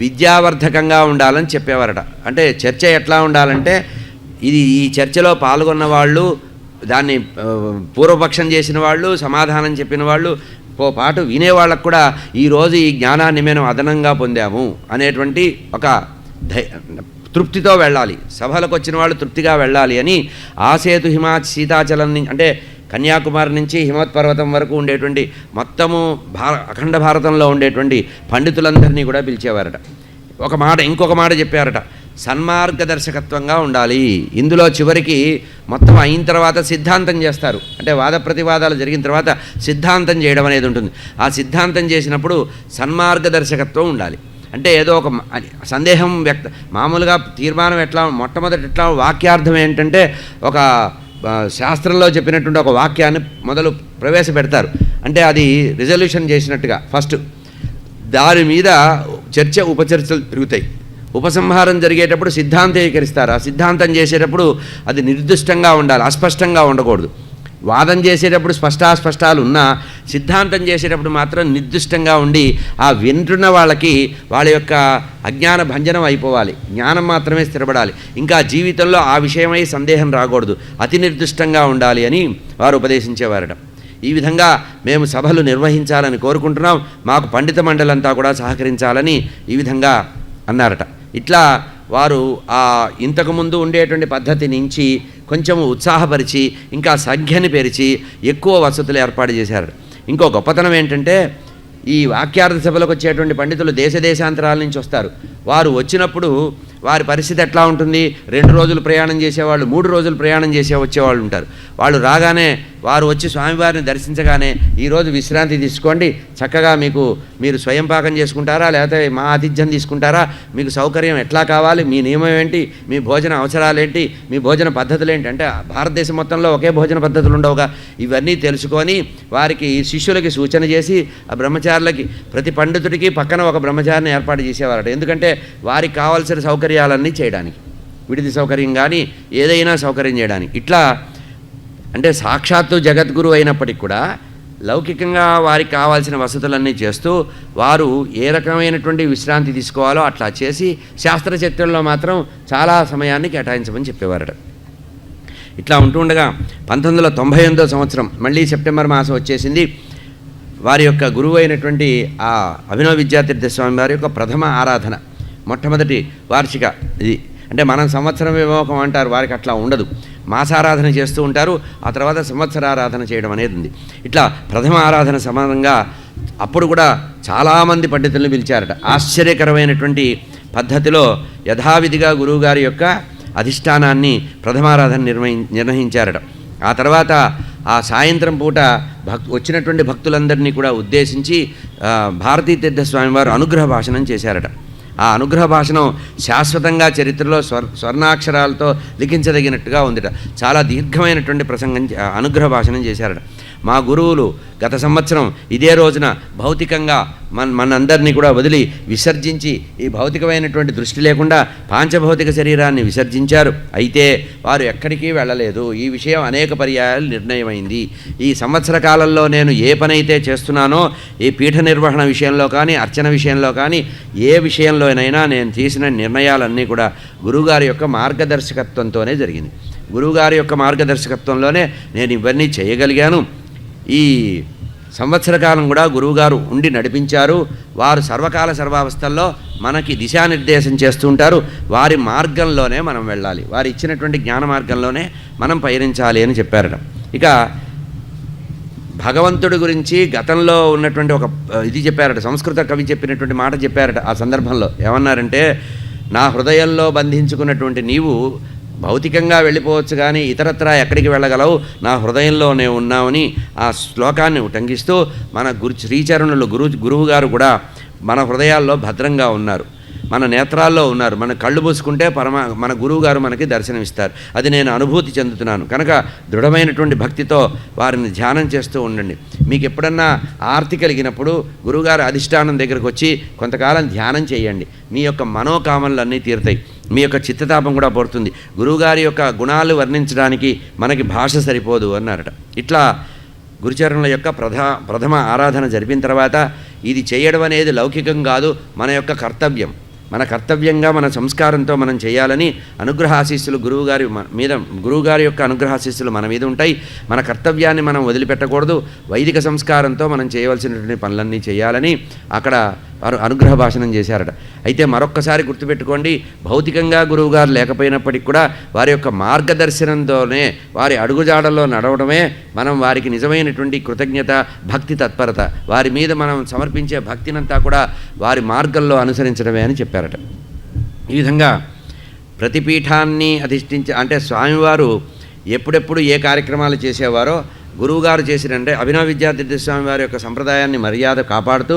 విద్యావర్ధకంగా ఉండాలని చెప్పేవారట. అంటే చర్చ ఎట్లా ఉండాలంటే ఇది ఈ చర్చలో పాల్గొన్న వాళ్ళు దాన్ని పూర్వపక్షం చేసిన వాళ్ళు సమాధానం చెప్పిన వాళ్ళు ఓ పాటు వినేవాళ్ళకు కూడా ఈరోజు ఈ జ్ఞానాన్ని మేము అదనంగా పొందాము అనేటువంటి ఒక ధై తృప్తితో వెళ్ళాలి. సభలకు వచ్చిన వాళ్ళు తృప్తిగా వెళ్ళాలి అని ఆసేతు హిమా సీతాచలం అంటే కన్యాకుమారి నుంచి హిమవత్ పర్వతం వరకు ఉండేటువంటి మొత్తము భార అఖండ భారతంలో ఉండేటువంటి పండితులందరినీ కూడా పిలిచేవారట. ఒక మాట ఇంకొక మాట చెప్పారట. సన్మార్గదర్శకత్వంగా ఉండాలి. ఇందులో చివరికి మొత్తం అయిన తర్వాత సిద్ధాంతం చేస్తారు. అంటే వాద ప్రతివాదాలు జరిగిన తర్వాత సిద్ధాంతం చేయడం అనేది ఉంటుంది. ఆ సిద్ధాంతం చేసినప్పుడు సన్మార్గదర్శకత్వం ఉండాలి. అంటే ఏదో ఒక సందేహం వ్యక్త మామూలుగా తీర్మానం ఎట్లా మొట్టమొదటి ఎట్లా వాక్యార్థం ఏంటంటే ఒక శాస్త్రంలో చెప్పినటువంటి ఒక వాక్యాన్ని మొదలు ప్రవేశపెడతారు. అంటే అది రిజల్యూషన్ చేసినట్టుగా. ఫస్ట్ దాని మీద చర్చ ఉపచర్చలు తిరుగుతాయి. ఉపసంహారం జరిగేటప్పుడు సిద్ధాంతీకరిస్తారు. ఆ సిద్ధాంతం చేసేటప్పుడు అది నిర్దిష్టంగా ఉండాలి అస్పష్టంగా ఉండకూడదు. వాదం చేసేటప్పుడు స్పష్టాస్పష్టాలు ఉన్నా సిద్ధాంతం చేసేటప్పుడు మాత్రం నిర్దిష్టంగా ఉండి ఆ వింటున్న వాళ్ళకి వాళ్ళ యొక్క అజ్ఞాన భంజనం అయిపోవాలి. జ్ఞానం మాత్రమే స్థిరపడాలి. ఇంకా జీవితంలో ఆ విషయమై సందేహం రాకూడదు. అతి నిర్దిష్టంగా ఉండాలి అని వారు ఉపదేశించేవారట. ఈ విధంగా మేము సభలు నిర్వహించాలని కోరుకుంటున్నాం. మాకు పండిత మండలంతా కూడా సహకరించాలని ఈ విధంగా అన్నారట. ఇట్లా వారు ఆ ఇంతకుముందు ఉండేటువంటి పద్ధతి నుంచి కొంచెం ఉత్సాహపరిచి ఇంకా సంఖ్యని పెరిచి ఎక్కువ వసతులు ఏర్పాటు చేశారు. ఇంకో గొప్పతనం ఏంటంటే ఈ వాక్యార్థ సభలకు వచ్చేటువంటి పండితులు దేశ దేశాంతరాల నుంచి వస్తారు. వారు వచ్చినప్పుడు వారి పరిస్థితి ఎట్లా ఉంటుంది? రెండు రోజులు ప్రయాణం చేసేవాళ్ళు మూడు రోజులు ప్రయాణం చేసే వచ్చేవాళ్ళు ఉంటారు. వాళ్ళు రాగానే వారు వచ్చి స్వామివారిని దర్శించగానే ఈరోజు విశ్రాంతి తీసుకోండి చక్కగా మీకు మీరు స్వయం పాకం చేసుకుంటారా? లేకపోతే మా ఆతిథ్యం తీసుకుంటారా? మీకు సౌకర్యం ఎట్లా కావాలి? మీ నియమం ఏంటి? మీ భోజన అవసరాలు ఏంటి? మీ భోజన పద్ధతులు ఏంటి? అంటే భారతదేశం మొత్తంలో ఒకే భోజన పద్ధతులు ఉండవుగా. ఇవన్నీ తెలుసుకొని వారికి శిష్యులకి సూచన చేసి ఆ బ్రహ్మచారులకి ప్రతి పండితుడికి పక్కన ఒక బ్రహ్మచారిని ఏర్పాటు చేసేవారట. ఎందుకంటే వారికి కావాల్సిన సౌకర్యాలన్నీ చేయడానికి. విడిది సౌకర్యం కానీ ఏదైనా సౌకర్యం చేయడానికి. ఇట్లా అంటే సాక్షాత్తు జగద్గురు అయినప్పటికీ కూడా లౌకికంగా వారికి కావాల్సిన వసతులన్నీ చేస్తూ వారు ఏ రకమైనటువంటి విశ్రాంతి తీసుకోవాలో అట్లా చేసి శాస్త్రచరిత్రలో మాత్రం చాలా సమయాన్ని కేటాయించమని చెప్పేవారట. ఇట్లా ఉంటూ ఉండగా పంతొమ్మిది వందల తొంభై ఎనిమిదో సంవత్సరం మళ్ళీ సెప్టెంబర్ మాసం వచ్చేసింది. వారి యొక్క గురువు అయినటువంటి ఆ అభినవ విద్యాతీర్థ స్వామి వారి యొక్క ప్రథమ ఆరాధన. మొట్టమొదటి వార్షిక ఇది. అంటే మనం సంవత్సరం విమోకం అంటారు వారికి అట్లా ఉండదు. మాసారాధన చేస్తూ ఉంటారు ఆ తర్వాత సంవత్సర ఆరాధన చేయడం అనేది ఉంది. ఇట్లా ప్రథమ ఆరాధన సమానంగా అప్పుడు కూడా చాలామంది పండితులను పిలిచారట. ఆశ్చర్యకరమైనటువంటి పద్ధతిలో యథావిధిగా గురువుగారి యొక్క అధిష్టానాన్ని ప్రథమారాధన నిర్వహి నిర్వహించారట ఆ తర్వాత ఆ సాయంత్రం పూట భక్ వచ్చినటువంటి భక్తులందరినీ కూడా ఉద్దేశించి భారతీ తీర్థస్వామి వారు అనుగ్రహ భాషణం చేశారట. ఆ అనుగ్రహ భాషణం శాశ్వతంగా చరిత్రలో స్వర్ స్వర్ణాక్షరాలతో లిఖించదగినట్టుగా ఉందిట. చాలా దీర్ఘమైనటువంటి ప్రసంగం ఆ, అనుగ్రహ భాషణం చేశారట. మా గురువులు గత సంవత్సరం ఇదే రోజున భౌతికంగా మన మనందరినీ కూడా వదిలి విసర్జించి ఈ భౌతికమైనటువంటి దృష్టి లేకుండా పాంచభౌతిక శరీరాన్ని విసర్జించారు. అయితే వారు ఎక్కడికి వెళ్ళలేదు. ఈ విషయం అనేక పర్యాయాలు నిర్ణయమైంది. ఈ సంవత్సర కాలంలో నేను ఏ పనైతే చేస్తున్నానో ఈ పీఠ నిర్వహణ విషయంలో కానీ అర్చన విషయంలో కానీ ఏ విషయంలోనైనా నేను తీసిన నిర్ణయాలన్నీ కూడా గురువుగారి యొక్క మార్గదర్శకత్వంతోనే జరిగింది. గురువుగారి యొక్క మార్గదర్శకత్వంలోనే నేను ఇవన్నీ చేయగలిగాను. ఈ సంవత్సర కాలం కూడా గురువుగారు ఉండి నడిపించారు. వారు సర్వకాల సర్వావస్థల్లో మనకి దిశానిర్దేశం చేస్తూ ఉంటారు. వారి మార్గంలోనే మనం వెళ్ళాలి. వారు ఇచ్చినటువంటి జ్ఞాన మార్గంలోనే మనం పయనించాలి అని చెప్పారట. ఇక భగవంతుడి గురించి గతంలో ఉన్నటువంటి ఒక ఇది చెప్పారట. సంస్కృత కవి చెప్పినటువంటి మాట చెప్పారట ఆ సందర్భంలో. ఏమన్నారంటే నా హృదయంలో బంధించుకున్నటువంటి నీవు భౌతికంగా వెళ్ళిపోవచ్చు కానీ ఇతరత్రా ఎక్కడికి వెళ్ళగలవు? నా హృదయంలోనే ఉన్నామని ఆ శ్లోకాన్ని ఉటంకిస్తూ మన గురు శ్రీచరణులు గురు గురువుగారు కూడా మన హృదయాల్లో భద్రంగా ఉన్నారు. మన నేత్రాల్లో ఉన్నారు. మన కళ్ళు మూసుకుంటే పరమ మన గురువుగారు మనకి దర్శనమిస్తారు. అది నేను అనుభూతి చెందుతున్నాను. కనుక దృఢమైనటువంటి భక్తితో వారిని ధ్యానం చేస్తూ ఉండండి. మీకు ఎప్పుడన్నా ఆర్తి కలిగినప్పుడు గురువుగారు అధిష్టానం దగ్గరకు వచ్చి కొంతకాలం ధ్యానం చేయండి. మీ యొక్క మనోకామనలన్నీ తీరుతాయి. మీ యొక్క చిత్తతాపం కూడా పడుతుంది గురువుగారి యొక్క గుణాలు వర్ణించడానికి మనకి భాష సరిపోదు అన్నారట. ఇట్లా గురుచరణుల యొక్క ప్రధా ప్రథమ ఆరాధన జరిపిన తర్వాత ఇది చేయడం అనేది లౌకికం కాదు మన యొక్క కర్తవ్యం. మన కర్తవ్యంగా మన సంస్కారంతో మనం చేయాలని అనుగ్రహాశీస్సులు గురువుగారి మీద గురువుగారి యొక్క అనుగ్రహాశీస్సులు మన మీద ఉంటాయి. మన కర్తవ్యాన్ని మనం వదిలిపెట్టకూడదు. వైదిక సంస్కారంతో మనం చేయవలసినటువంటి పనులన్నీ చేయాలని అక్కడ వారు అనుగ్రహ భాషణం చేశారట. అయితే మరొక్కసారి గుర్తుపెట్టుకోండి భౌతికంగా గురువుగారు లేకపోయినప్పటికీ కూడా వారి యొక్క మార్గదర్శనంతోనే వారి అడుగుజాడల్లో నడవడమే మనం వారికి నిజమైనటువంటి కృతజ్ఞత భక్తి తత్పరత. వారి మీద మనం సమర్పించే భక్తినంతా కూడా వారి మార్గంలో అనుసరించడమే అని చెప్పారట. ఈ విధంగా ప్రతి పీఠాన్ని అంటే స్వామివారు ఎప్పుడెప్పుడు ఏ కార్యక్రమాలు చేసేవారో గురువుగారు చేసినంటే అభినవ విద్యార్థి స్వామి వారి యొక్క సంప్రదాయాన్ని మర్యాద కాపాడుతూ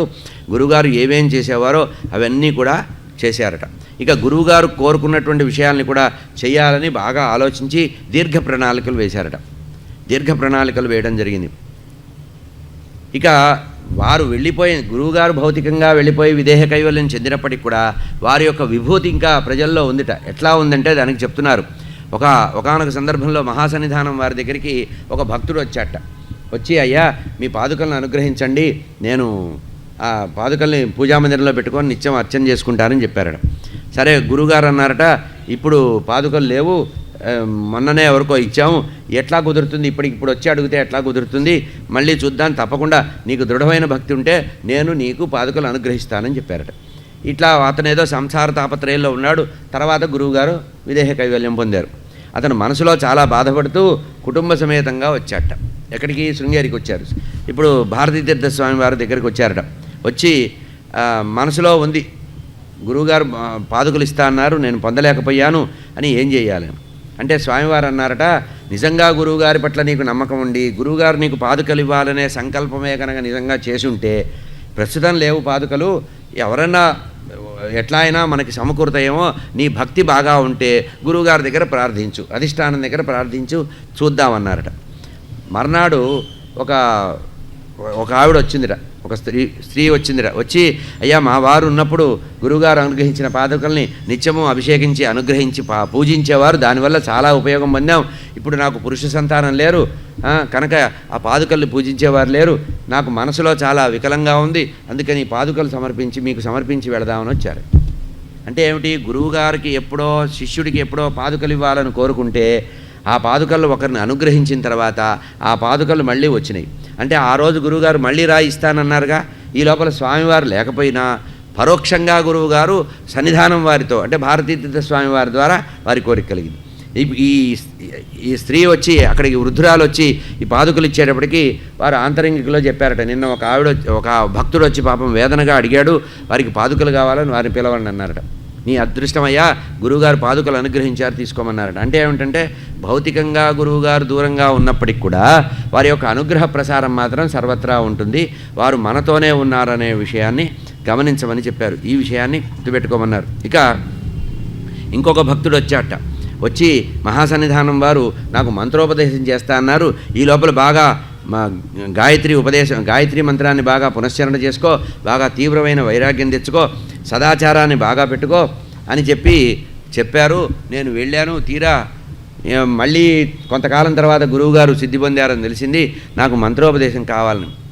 గురువుగారు ఏమేం చేసేవారో అవన్నీ కూడా చేశారట. ఇక గురువుగారు కోరుకున్నటువంటి విషయాల్ని కూడా చేయాలని బాగా ఆలోచించి దీర్ఘ ప్రణాళికలు వేశారట. దీర్ఘ ప్రణాళికలు వేయడం జరిగింది. ఇక వారు వెళ్ళిపోయి గురువుగారు భౌతికంగా వెళ్ళిపోయి విదేహ కైవల్యం చెందినప్పటికి కూడా వారి యొక్క విభూతి ఇంకా ప్రజల్లో ఉందిట. ఎట్లా ఉందంటే దానికి చెప్తున్నారు. ఒక ఒకనొక సందర్భంలో మహాసన్నిధానం వారి దగ్గరికి ఒక భక్తుడు వచ్చాట. వచ్చి అయ్యా మీ పాదుకలను అనుగ్రహించండి. నేను ఆ పాదుకల్ని పూజామందిరంలో పెట్టుకొని నిత్యం అర్చన చేసుకుంటానని చెప్పారట. సరే గురుగారు అన్నారట ఇప్పుడు పాదుకలు లేవు. మొన్ననే ఎవరికో ఇచ్చాము. ఎట్లా కుదురుతుంది? ఇప్పటికి ఇప్పుడు వచ్చి అడిగితే ఎట్లా కుదురుతుంది? మళ్ళీ చూద్దాం. తప్పకుండా నీకు దృఢమైన భక్తి ఉంటే నేను నీకు పాదుకలు అనుగ్రహిస్తానని చెప్పారట. ఇట్లా అతనేదో సంసార తాపత్రయంలో ఉన్నాడు. తర్వాత గురువుగారు విదేహ కైవల్యం పొందారు. అతను మనసులో చాలా బాధపడుతూ కుటుంబ సమేతంగా వచ్చాట ఎక్కడికి? శృంగేరికి వచ్చారు. ఇప్పుడు భారతీ తీర్థ స్వామి వారి దగ్గరికి వచ్చారట. వచ్చి మనసులో ఉంది. గురువుగారు ఆ, పాదుకలు ఇస్తా అన్నారు. నేను పొందలేకపోయాను అని ఏం చేయాలి? అంటే స్వామివారు అన్నారట నిజంగా గురువుగారి పట్ల నీకు నమ్మకం ఉండి గురువుగారు నీకు పాదుకలు ఇవ్వాలనే సంకల్పమే కనుక నిజంగా చేసి ఉంటే ప్రస్తుతం లేవు పాదుకలు. ఎవరన్నా ఎట్లా అయినా మనకి సమకూరుతాయేమో నీ భక్తి బాగా ఉంటే గురువుగారి దగ్గర ప్రార్థించు అధిష్టానం దగ్గర ప్రార్థించు చూద్దామన్నారట. మర్నాడు ఒక ఒక ఆవిడ వచ్చిందిట. ఒక స్త్రీ స్త్రీ వచ్చిందిట వచ్చి అయ్యా మా వారు ఉన్నప్పుడు గురువుగారు అనుగ్రహించిన పాదుకల్ని నిత్యము అభిషేకించి అనుగ్రహించి పా పూజించేవారు. దానివల్ల చాలా ఉపయోగం పొందాం. ఇప్పుడు నాకు పురుష సంతానం లేరు. కనుక ఆ పాదుకల్ని పూజించేవారు లేరు. నాకు మనసులో చాలా వికలంగా ఉంది. అందుకని పాదుకలు సమర్పించి మీకు సమర్పించి వెళదామని వచ్చారు. అంటే ఏమిటి? గురువుగారికి ఎప్పుడో శిష్యుడికి ఎప్పుడో పాదుకలు ఇవ్వాలని కోరుకుంటే ఆ పాదుకలు ఒకరిని అనుగ్రహించిన తర్వాత ఆ పాదుకలు మళ్ళీ వచ్చినాయి. అంటే ఆ రోజు గురువుగారు మళ్ళీ రా ఇస్తానన్నారుగా. ఈ లోపల స్వామివారు లేకపోయినా పరోక్షంగా గురువుగారు సన్నిధానం వారితో అంటే భారతీతీర్థ స్వామివారి ద్వారా వారి కోరిక కలిగింది. ఈ- ఈ ఈ స్త్రీ వచ్చి అక్కడికి వృద్ధురాలు వచ్చి ఈ పాదుకలు ఇచ్చేటప్పటికి వారు ఆంతరంగికలో చెప్పారట నిన్న ఒక ఆవిడ వచ్చి- ఒక భక్తుడు వచ్చి పాపం వేదనగా అడిగాడు వారికి పాదుకలు కావాలని వారిని పిలవండి అన్నారట. నీ అదృష్టమయ్యా గురువుగారు పాదుకలు అనుగ్రహించారు తీసుకోమన్నారట. అంటే ఏమిటంటే భౌతికంగా గురువుగారు దూరంగా ఉన్నప్పటికి కూడా వారి యొక్క అనుగ్రహ ప్రసారం మాత్రం సర్వత్రా ఉంటుంది. వారు మనతోనే ఉన్నారనే విషయాన్ని గమనించమని చెప్పారు. ఈ విషయాన్ని గుర్తుపెట్టుకోమన్నారు. ఇక ఇంకొక భక్తుడు వచ్చాట. వచ్చి మహాసన్నిధానం వారు నాకు మంత్రోపదేశం చేస్తా అన్నారు. ఈ లోపల బాగా మా గాయత్రి ఉపదేశం గాయత్రి మంత్రాన్ని బాగా పునశ్చరణ చేసుకో బాగా తీవ్రమైన వైరాగ్యం తెచ్చుకో సదాచారాన్ని బాగా పెట్టుకో అని చెప్పి చెప్పారు. నేను వెళ్ళాను తీరా మళ్ళీ కొంతకాలం తర్వాత గురువుగారు సిద్ధి పొందారని తెలిసింది. నాకు మంత్రోపదేశం కావాలని.